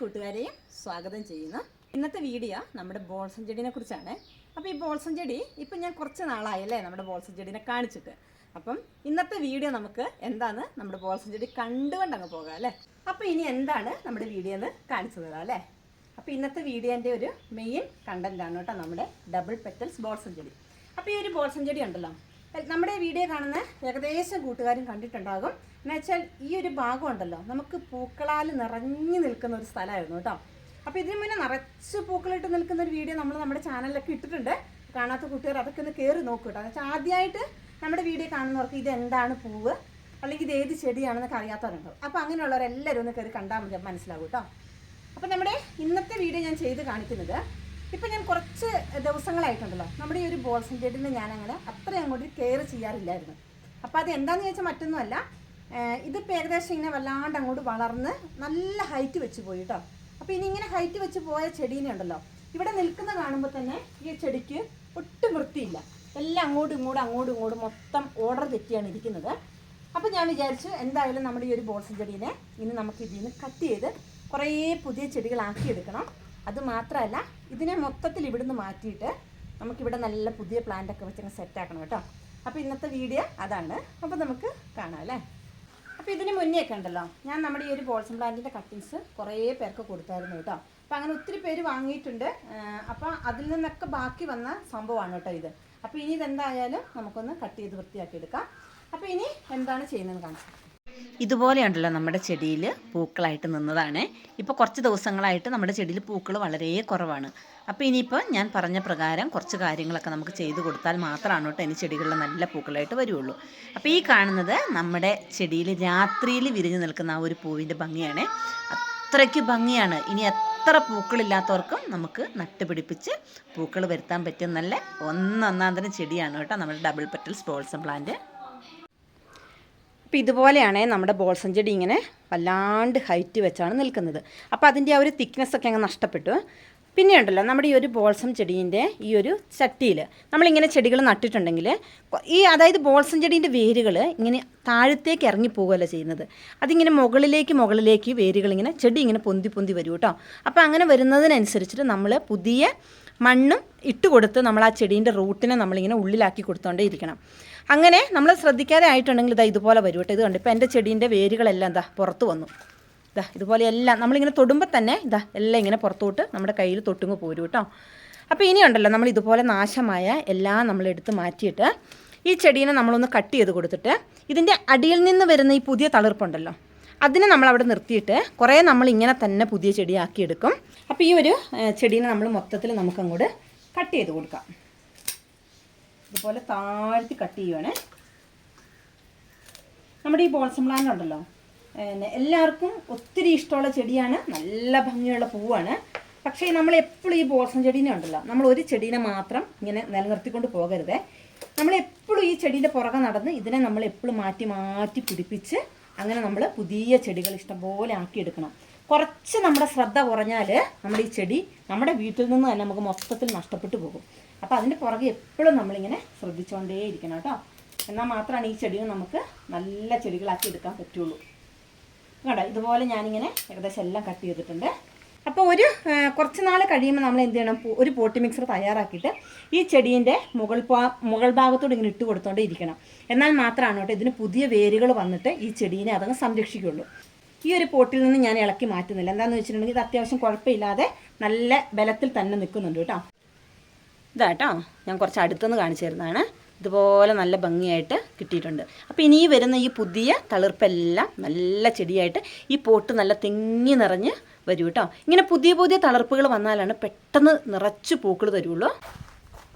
കൂട്ടുകാരെയും സ്വാഗതം ചെയ്യുന്നു. ഇന്നത്തെ വീഡിയോ നമ്മുടെ ബോൾസം ചെടീനെ കുറിച്ചാണ്. അപ്പോൾ ഈ ബോൾസം ചെടി ഇപ്പം ഞാൻ കുറച്ച് നാളായല്ലേ നമ്മുടെ ബോൾസം ചെടീനെ കാണിച്ചിട്ട്. അപ്പം ഇന്നത്തെ വീഡിയോ നമുക്ക് എന്താണ് നമ്മുടെ ബോൾസം ചെടി കണ്ടുകൊണ്ട് അങ്ങ് പോകാം അല്ലേ? അപ്പോൾ ഇനി എന്താണ് നമ്മുടെ വീഡിയോ എന്ന് കാണിച്ചു തരാം അല്ലേ? അപ്പോൾ ഇന്നത്തെ വീഡിയോന്റെ ഒരു മെയിൻ കണ്ടന്റാണ് കേട്ടോ നമ്മുടെ ഡബിൾ പെറ്റൽസ് ബോൾസം ചെടി. അപ്പോൾ ഈ ഒരു ബോൾസം ചെടി ഉണ്ടല്ലോ നമ്മുടെ വീഡിയോ കാണുന്ന ഏകദേശം കൂട്ടുകാരും കണ്ടിട്ടുണ്ടാകും. എന്നുവെച്ചാൽ ഈ ഒരു ഭാഗം ഉണ്ടല്ലോ നമുക്ക് പൂക്കളാൽ നിറഞ്ഞു നിൽക്കുന്ന ഒരു സ്ഥലമായിരുന്നു കേട്ടോ. അപ്പോൾ ഇതിനു മുന്നേ നിറച്ച് പൂക്കളിട്ട് നിൽക്കുന്ന ഒരു വീഡിയോ നമ്മൾ നമ്മുടെ ചാനലിലൊക്കെ ഇട്ടിട്ടുണ്ട്. കാണാത്ത കൂട്ടുകാർ അതൊക്കെ ഒന്ന് കയറി നോക്കും കേട്ടോ. എന്നുവെച്ചാൽ ആദ്യമായിട്ട് നമ്മുടെ വീഡിയോ കാണുന്നവർക്ക് ഇത് എന്താണ് പൂവ്? അല്ലെങ്കിൽ ഇത് ഏത് ചെടിയാണെന്നൊക്കെ അറിയാത്തവരുണ്ടാവും അപ്പോൾ അങ്ങനെയുള്ളവരെല്ലാവരും ഒന്ന് കയറി കണ്ടാൽ മതി മനസ്സിലാവും കേട്ടോ. അപ്പോൾ നമ്മുടെ ഇന്നത്തെ വീഡിയോ ഞാൻ ചെയ്ത് കാണിക്കുന്നത് ഇപ്പം ഞാൻ കുറച്ച് ദിവസങ്ങളായിട്ടുണ്ടല്ലോ. നമ്മുടെ ഈ ഒരു ബോൾ ചെടിന് ഞാൻ അങ്ങനെ അത്രയും അങ്ങോട്ട് കെയർ ചെയ്യാറില്ലായിരുന്നു. അപ്പോൾ അത് എന്താണെന്ന് ചോദിച്ചാൽ മറ്റൊന്നുമല്ല ഇതിപ്പോൾ ഏകദേശം ഇങ്ങനെ വല്ലാണ്ട് അങ്ങോട്ട് വളർന്ന് നല്ല ഹൈറ്റ് വെച്ച് പോയി കേട്ടോ അപ്പോൾ ഇനി ഇങ്ങനെ ഹൈറ്റ് വെച്ച് പോയ ചെടീനെ ഉണ്ടല്ലോ ഇവിടെ നിൽക്കുന്ന കാണുമ്പോൾ തന്നെ ഈ ചെടിക്ക് ഒട്ടും വൃത്തിയില്ല. എല്ലാം അങ്ങോട്ടും ഇങ്ങോട്ടും അങ്ങോട്ടും ഇങ്ങോട്ടും മൊത്തം ഓർഡർ തെറ്റിയാണ് ഇരിക്കുന്നത്. അപ്പോൾ ഞാൻ വിചാരിച്ചു എന്തായാലും നമ്മുടെ ഈ ഒരു ബോൾസൺ ചെടീനെ ഇനി നമുക്ക് ഇതിൽ നിന്ന് കട്ട് ചെയ്ത് കുറേ പുതിയ ചെടികളാക്കി എടുക്കണം അത് മാത്രമല്ല ഇതിനെ മൊത്തത്തിൽ ഇവിടുന്ന് മാറ്റിയിട്ട് നമുക്കിവിടെ നല്ല പുതിയ പ്ലാന്റ് ഒക്കെ വെച്ചങ്ങ് സെറ്റ് ആക്കണം കേട്ടോ. അപ്പോൾ ഇന്നത്തെ വീഡിയോ അതാണ്. അപ്പോൾ നമുക്ക് കാണാം അല്ലേ? അപ്പോൾ ഇതിന് മുന്നേ ഒക്കെ ഉണ്ടല്ലോ ഞാൻ നമ്മുടെ ഈ ഒരു ബോൾസം പ്ലാന്റിന്റെ കട്ടിങ്സ് കുറേ പേർക്ക് കൊടുത്തായിരുന്നു കേട്ടോ. അപ്പോൾ അങ്ങനെ ഒത്തിരി പേര് വാങ്ങിയിട്ടുണ്ട്. അപ്പോൾ അതിൽ നിന്നൊക്കെ ബാക്കി വന്ന സംഭവമാണ് കേട്ടോ ഇത്. അപ്പോൾ ഇനി ഇതെന്തായാലും നമുക്കൊന്ന് കട്ട് ചെയ്ത് വൃത്തിയാക്കി എടുക്കാം. അപ്പോൾ ഇനി എന്താണ് ചെയ്യുന്നത് കാണിച്ചു ഇതുപോലെയുണ്ടല്ലോ നമ്മുടെ ചെടിയിൽ പൂക്കളായിട്ട് നിന്നതാണ്. ഇപ്പോൾ കുറച്ച് ദിവസങ്ങളായിട്ട് നമ്മുടെ ചെടിയിൽ പൂക്കൾ വളരെ കുറവാണ്. അപ്പോൾ ഇനിയിപ്പോൾ ഞാൻ പറഞ്ഞ പ്രകാരം കുറച്ച് കാര്യങ്ങളൊക്കെ നമുക്ക് ചെയ്തു കൊടുത്താൽ മാത്രമാണ് കേട്ടോ ഇനി ചെടികളിൽ നല്ല പൂക്കളായിട്ട് വരുള്ളൂ. അപ്പോൾ ഈ കാണുന്നത് നമ്മുടെ ചെടിയിൽ രാത്രിയിൽ വിരിഞ്ഞു നിൽക്കുന്ന ആ ഒരു പൂവിന്റെ ഭംഗിയാണ്. അത്രയ്ക്ക് ഭംഗിയാണ്. ഇനി എത്ര പൂക്കളില്ലാത്തവർക്കും നമുക്ക് നട്ടുപിടിപ്പിച്ച് പൂക്കൾ വരുത്താൻ പറ്റുന്ന നല്ല ഒന്നൊന്നാന്തരം ചെടിയാണ് കേട്ടോ നമ്മുടെ ഡബിൾ പെറ്റൽ സ്പോൾസം പ്ലാന്റ്. അപ്പോൾ ഇതുപോലെയാണ് നമ്മുടെ ബോൾസം ചെടി ഇങ്ങനെ വല്ലാണ്ട് ഹൈറ്റ് വെച്ചാണ് നിൽക്കുന്നത്. അപ്പോൾ അതിന്റെ ആ ഒരു തിക്നെസ് ഒക്കെ അങ്ങ് നഷ്ടപ്പെട്ടു. പിന്നെ ഉണ്ടല്ലോ നമ്മുടെ ഈ ഒരു ബോൾസം ചെടീന്റെ ഈ ഒരു ചട്ടിയിൽ നമ്മളിങ്ങനെ ചെടികൾ നട്ടിട്ടുണ്ടെങ്കിൽ ഈ അതായത് ബോൾസം ചെടീന്റെ വേരുകൾ ഇങ്ങനെ താഴത്തേക്ക് ഇറങ്ങി പോകുമല്ലോ ചെയ്യുന്നത്. അതിങ്ങനെ മുകളിലേക്ക് മുകളിലേക്ക് വേരുകൾ ഇങ്ങനെ ചെടി ഇങ്ങനെ പൊന്തി പൊന്തി വരും കേട്ടോ അപ്പോൾ അങ്ങനെ വരുന്നതിനനുസരിച്ചിട്ട് നമ്മൾ പുതിയ മണ്ണും ഇട്ട് കൊടുത്ത് നമ്മൾ ആ ചെടീന്റെ റൂട്ടിനെ നമ്മളിങ്ങനെ ഉള്ളിലാക്കി കൊടുത്തോണ്ടേ ഇരിക്കണം. അങ്ങനെ നമ്മൾ ശ്രദ്ധിക്കാതെ ആയിട്ടുണ്ടെങ്കിൽ ഇതാ ഇതുപോലെ വരും കേട്ടോ. ഇത് കണ്ട് ഇപ്പോൾ എന്റെ ചെടീന്റെ വേരുകളെല്ലാം എന്താ പുറത്ത് വന്നു. ഇതാ ഇതുപോലെ എല്ലാം നമ്മളിങ്ങനെ തൊടുമ്പോൾ തന്നെ ഇതാ എല്ലാം ഇങ്ങനെ പുറത്തോട്ട് നമ്മുടെ കയ്യിൽ തൊട്ടുങ്ങ് പോരും കേട്ടോ. അപ്പോൾ ഇനിയുണ്ടല്ലോ നമ്മൾ ഇതുപോലെ നാശമായ എല്ലാം നമ്മളെടുത്ത് മാറ്റിയിട്ട് ഈ ചെടീനെ നമ്മളൊന്ന് കട്ട് ചെയ്ത് കൊടുത്തിട്ട് ഇതിന്റെ അടിയിൽ നിന്ന് വരുന്ന ഈ പുതിയ തളിർപ്പുണ്ടല്ലോ അതിനെ നമ്മൾ അവിടെ നിർത്തിയിട്ട് കുറേ നമ്മൾ ഇങ്ങനെ തന്നെ പുതിയ ചെടിയാക്കി എടുക്കും അപ്പോൾ ഈ ഒരു ചെടീനെ നമ്മൾ മൊത്തത്തിൽ നമുക്കങ്ങോട്ട് കട്ട് ചെയ്ത് കൊടുക്കാം. ഇതുപോലെ താഴ്ത്തി കട്ട് ചെയ്യുവാണേ. നമ്മുടെ ഈ ബോൾസം പ്ലാന്റ് ഉണ്ടല്ലോ. പിന്നെ എല്ലാവർക്കും ഒത്തിരി ഇഷ്ടമുള്ള ചെടിയാണ്. നല്ല ഭംഗിയുള്ള പൂവാണ്. പക്ഷേ നമ്മൾ എപ്പോഴും ഈ ബോൾസം ചെടീനെ ഉണ്ടല്ലോ നമ്മൾ ഒരു ചെടീനെ മാത്രം ഇങ്ങനെ നിലനിർത്തിക്കൊണ്ട് പോകരുതേ. നമ്മൾ എപ്പോഴും ഈ ചെടീന്റെ പുറകെ നടന്ന് ഇതിനെ നമ്മൾ എപ്പോഴും മാറ്റി മാറ്റി പിടിപ്പിച്ച് അങ്ങനെ നമ്മൾ പുതിയ ചെടികൾ ഇഷ്ടംപോലെ ആക്കിയെടുക്കണം. കുറച്ച് നമ്മുടെ ശ്രദ്ധ കുറഞ്ഞാൽ നമ്മുടെ ഈ ചെടി നമ്മുടെ വീട്ടിൽ നിന്ന് തന്നെ നമുക്ക് മൊത്തത്തിൽ നഷ്ടപ്പെട്ടു പോകും. അപ്പോൾ അതിന്റെ പുറകെ എപ്പോഴും നമ്മളിങ്ങനെ ശ്രദ്ധിച്ചുകൊണ്ടേ ഇരിക്കണം കേട്ടോ. എന്നാൽ മാത്രമാണ് ഈ ചെടികൾ നമുക്ക് നല്ല ചെടികളാക്കി എടുക്കാൻ പറ്റുള്ളൂ. കേട്ടോ ഇതുപോലെ ഞാനിങ്ങനെ ഏകദേശം എല്ലാം കട്ട് ചെയ്തിട്ടുണ്ട്. അപ്പോൾ ഒരു കുറച്ച് നാൾ കഴിയുമ്പോൾ നമ്മൾ എന്ത് ചെയ്യണം? ഒരു പോട്ടി മിക്സർ തയ്യാറാക്കിയിട്ട് ഈ ചെടീന്റെ മുകൾ മുകൾ ഭാഗത്തോട് ഇങ്ങനെ ഇട്ട് കൊടുത്തോണ്ടേ ഇരിക്കണം. എന്നാൽ മാത്രമാണ് കേട്ടോ ഇതിന് പുതിയ വേരുകൾ വന്നിട്ട് ഈ ചെടീനെ അതങ്ങ് സംരക്ഷിക്കുള്ളൂ. ഈ ഒരു പോട്ടിൽ നിന്ന് ഞാൻ ഇളക്കി മാറ്റുന്നില്ല. എന്താണെന്ന് വെച്ചിട്ടുണ്ടെങ്കിൽ ഇത് അത്യാവശ്യം കുഴപ്പമില്ലാതെ നല്ല ബലത്തിൽ തന്നെ നിൽക്കുന്നുണ്ട് കേട്ടോ. ഇതാട്ടോ ഞാൻ കുറച്ച് അടുത്തുനിന്ന് കാണിച്ചു തരുന്നതാണ്. ഇതുപോലെ നല്ല ഭംഗിയായിട്ട് കിട്ടിയിട്ടുണ്ട്. അപ്പോൾ ഇനി വരുന്ന ഈ പുതിയ തളിർപ്പെല്ലാം നല്ല ചെടിയായിട്ട് ഈ പോട്ട് നല്ല തിങ്ങി നിറഞ്ഞ് വരും കേട്ടോ ഇങ്ങനെ പുതിയ പുതിയ തളർപ്പുകൾ വന്നാലാണ് പെട്ടെന്ന് നിറച്ച് പൂക്കൾ തരുള്ളൂ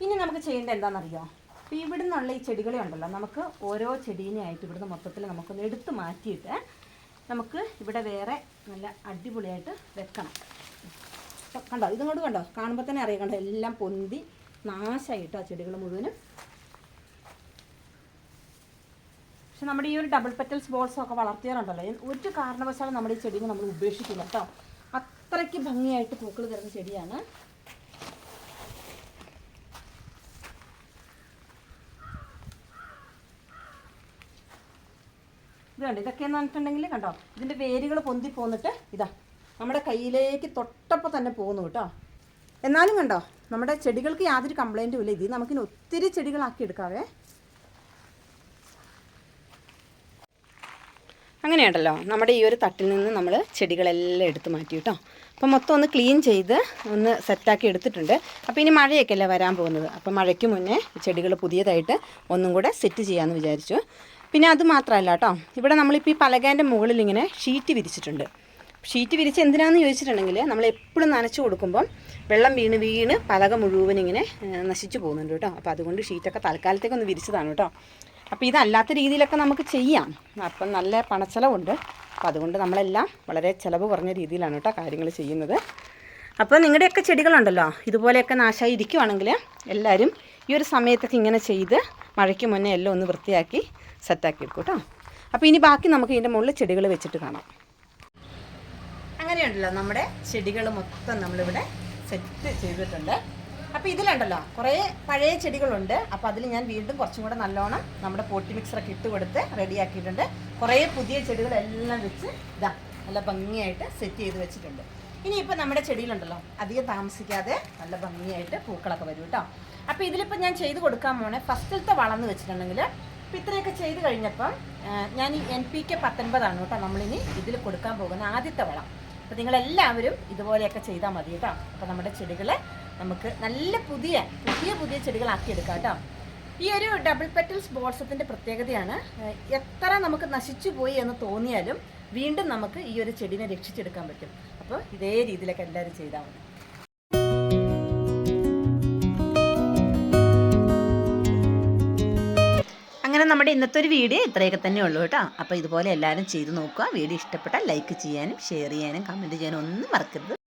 ഇനി നമുക്ക് ചെയ്യേണ്ടത് എന്താണെന്നറിയോ? അപ്പോൾ ഇവിടെ നിന്നുള്ള ഈ ചെടികളെ ഉണ്ടല്ലോ നമുക്ക് ഓരോ ചെടീനെ ആയിട്ട് ഇവിടുന്ന് മൊത്തത്തിൽ നമുക്കൊന്ന് എടുത്ത് മാറ്റിയിട്ട് നമുക്ക് ഇവിടെ വേറെ നല്ല അടിപൊളിയായിട്ട് വെക്കണം. കണ്ടോ? ഇതും കൊണ്ട് കണ്ടോ? കാണുമ്പോൾ തന്നെ അറിയാം കണ്ടോ? എല്ലാം പൊന്തി നാശമായിട്ടോ ആ ചെടികൾ മുഴുവനും. പക്ഷെ നമ്മുടെ ഈ ഒരു ഡബിൾ പെറ്റൽസ് ബോൾസൊക്കെ വളർത്തിയാറുണ്ടല്ലോ ഒരു കാരണവശാലും നമ്മുടെ ഈ ചെടികൾ നമ്മൾ ഉപേക്ഷിക്കില്ല കേട്ടോ അത്രയ്ക്ക് ഭംഗിയായിട്ട് പൂക്കൾ തരുന്ന ചെടിയാണ്. ഇത് കണ്ടോ ഇതൊക്കെ എന്ന് പറഞ്ഞിട്ടുണ്ടെങ്കിൽ കണ്ടോ ഇതിന്റെ വേരുകൾ പൊന്തി പോന്നിട്ട് ഇതാ നമ്മുടെ കയ്യിലേക്ക് തൊട്ടപ്പോൾ തന്നെ പോകുന്നു കേട്ടോ. എന്നാലും കണ്ടോ നമ്മുടെ ചെടികൾക്ക് യാതൊരു കംപ്ലൈന്റും ഇല്ല. ഇത് നമുക്കിനി ഒത്തിരി ചെടികളാക്കി എടുക്കാവേ. അങ്ങനെയുണ്ടല്ലോ. നമ്മുടെ ഈ ഒരു തട്ടിൽ നിന്ന് നമ്മൾ ചെടികളെല്ലാം എടുത്ത് മാറ്റി കേട്ടോ. അപ്പം മൊത്തം ഒന്ന് ക്ലീൻ ചെയ്ത് ഒന്ന് സെറ്റാക്കി എടുത്തിട്ടുണ്ട്. അപ്പോൾ ഇനി മഴയൊക്കെ അല്ലേ വരാൻ പോകുന്നത്. അപ്പോൾ മഴയ്ക്ക് മുന്നേ ചെടികൾ പുതിയതായിട്ട് ഒന്നും കൂടെ സെറ്റ് ചെയ്യാമെന്ന് വിചാരിച്ചു. പിന്നെ അത് മാത്രമല്ല കേട്ടോ. ഇവിടെ നമ്മളിപ്പോൾ ഈ പലകേന്റെ മുകളിൽ ഇങ്ങനെ ഷീറ്റ് വിരിച്ചിട്ടുണ്ട്. ഷീറ്റ് വിരിച്ച് എന്തിനാന്ന് ചോദിച്ചിട്ടുണ്ടെങ്കിൽ നമ്മൾ എപ്പോഴും നനച്ച് കൊടുക്കുമ്പം വെള്ളം വീണ് വീണ് പലക മുഴുവൻ ഇങ്ങനെ നശിച്ചു പോകുന്നുണ്ട് കേട്ടോ. അപ്പോൾ അതുകൊണ്ട് ഷീറ്റൊക്കെ തൽക്കാലത്തേക്ക് ഒന്ന് വിരിച്ചതാണ് കേട്ടോ. അപ്പോൾ ഇതല്ലാത്ത രീതിയിലൊക്കെ നമുക്ക് ചെയ്യാം. അപ്പം നല്ല പണച്ചെലവുണ്ട്. അപ്പോൾ അതുകൊണ്ട് നമ്മളെല്ലാം വളരെ ചിലവ് കുറഞ്ഞ രീതിയിലാണ് കേട്ടോ കാര്യങ്ങൾ ചെയ്യുന്നത്. അപ്പോൾ നിങ്ങളുടെയൊക്കെ ചെടികളുണ്ടല്ലോ ഇതുപോലെയൊക്കെ നാശമായി ഇരിക്കുവാണെങ്കിൽ എല്ലാവരും ഈ ഒരു സമയത്തൊക്കെ ഇങ്ങനെ ചെയ്ത് മഴയ്ക്ക് മുന്നേ എല്ലാം ഒന്ന് വൃത്തിയാക്കി സെറ്റാക്കി എടുക്കും കേട്ടോ. അപ്പോൾ ഇനി ബാക്കി നമുക്ക് ഇതിന്റെ മുകളിൽ ചെടികൾ വെച്ചിട്ട് കാണാം. അങ്ങനെയുണ്ടല്ലോ നമ്മുടെ ചെടികൾ മൊത്തം നമ്മളിവിടെ സെറ്റ് ചെയ്തിട്ടുണ്ട്. അപ്പോൾ ഇതിലുണ്ടല്ലോ കുറേ പഴയ ചെടികളുണ്ട്. അപ്പോൾ അതിൽ ഞാൻ വീണ്ടും കുറച്ചും കൂടെ നല്ലോണം നമ്മുടെ പോട്ടി മിക്സറൊക്കെ ഇട്ട് കൊടുത്ത് റെഡിയാക്കിയിട്ടുണ്ട് കുറേ പുതിയ ചെടികളെല്ലാം വെച്ച് ഇതാ നല്ല ഭംഗിയായിട്ട് സെറ്റ് ചെയ്ത് വെച്ചിട്ടുണ്ട്. ഇനിയിപ്പോൾ നമ്മുടെ ചെടിയിലുണ്ടല്ലോ അധികം താമസിക്കാതെ നല്ല ഭംഗിയായിട്ട് പൂക്കളൊക്കെ വരും കേട്ടോ. അപ്പോൾ ഇതിലിപ്പോൾ ഞാൻ ചെയ്ത് കൊടുക്കാൻ പോണേ ഫസ്റ്റിലത്തെ വളർന്ന് വെച്ചിട്ടുണ്ടെങ്കിൽ ഇപ്പം ഇത്രയൊക്കെ ചെയ്ത് കഴിഞ്ഞപ്പം ഞാൻ ഈ എൻ പി കെ പത്തൊൻപതാണ് കേട്ടോ നമ്മളിനി ഇതിൽ കൊടുക്കാൻ പോകുന്ന ആദ്യത്തെ വളം. അപ്പോൾ നിങ്ങളെല്ലാവരും ഇതുപോലെയൊക്കെ ചെയ്താൽ മതി കേട്ടോ. അപ്പോൾ നമ്മുടെ ചെടികളെ നമുക്ക് നല്ല പുതിയ പുതിയ പുതിയ ചെടികളാക്കി എടുക്കാം കേട്ടോ ഈ ഒരു ഡബിൾ പെറ്റൽസ് ബോൾസത്തിന്റെ പ്രത്യേകതയാണ് എത്ര നമുക്ക് നശിച്ചു പോയി എന്ന് തോന്നിയാലും വീണ്ടും നമുക്ക് ഈ ഒരു ചെടിനെ രക്ഷിച്ചെടുക്കാൻ പറ്റും. അപ്പോൾ ഇതേ രീതിയിലൊക്കെ എല്ലാവരും ചെയ്താൽ മതി. അങ്ങനെ നമ്മുടെ ഇന്നത്തെ ഒരു വീഡിയോ ഇത്രയൊക്കെ തന്നെ ഉള്ളൂ കേട്ടോ. അപ്പോൾ ഇതുപോലെ എല്ലാവരും ചെയ്ത് നോക്കുക. വീഡിയോ ഇഷ്ടപ്പെട്ടാൽ ലൈക്ക് ചെയ്യാനും ഷെയർ ചെയ്യാനും കമന്റ് ചെയ്യാനും ഒന്നും മറക്കരുത്.